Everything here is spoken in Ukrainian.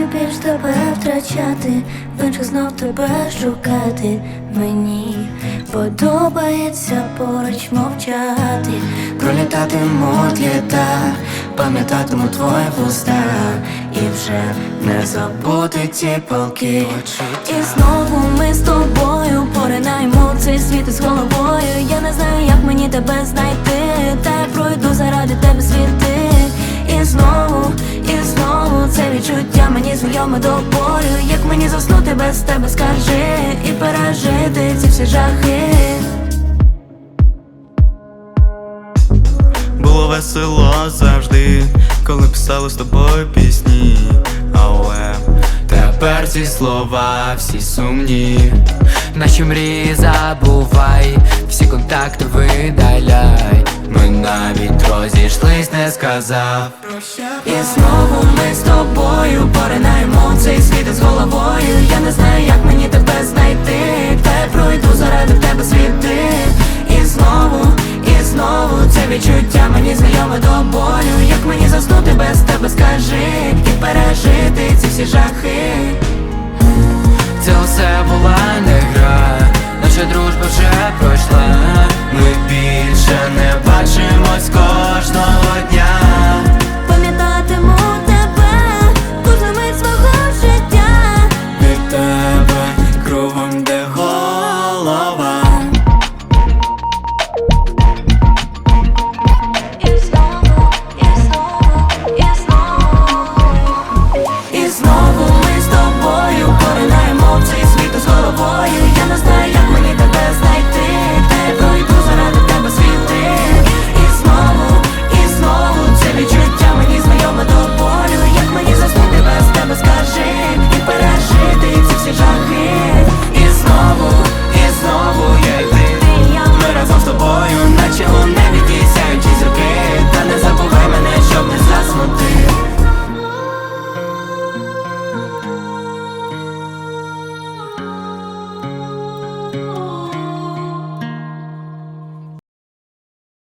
ніж тебе втрачати, інших знов тебе шукати. Мені подобається поруч мовчати. Пролітатимуть літа, пам'ятатиму твої вуста І вже не забути ті полки І знову ми з тобою поринаємо цей світ із головою. Я не знаю, як мені тебе знайти, мені до болю. Як мені заснути без тебе, скажи і пережити ці всі жахи. Було весело завжди, коли писали з тобою пісні, але тепер ці слова всі сумні. Наші мрії забувай, всі контакти видаляй. Ми навіть розійшлись, не сказав. І знову ми з тобою поринаємо цей світ з головою. себе скажи, і пережити ці всі жахи. Це все була не гра, наша дружба вже пройшла. тобою, я не знаю, як мені. Oh.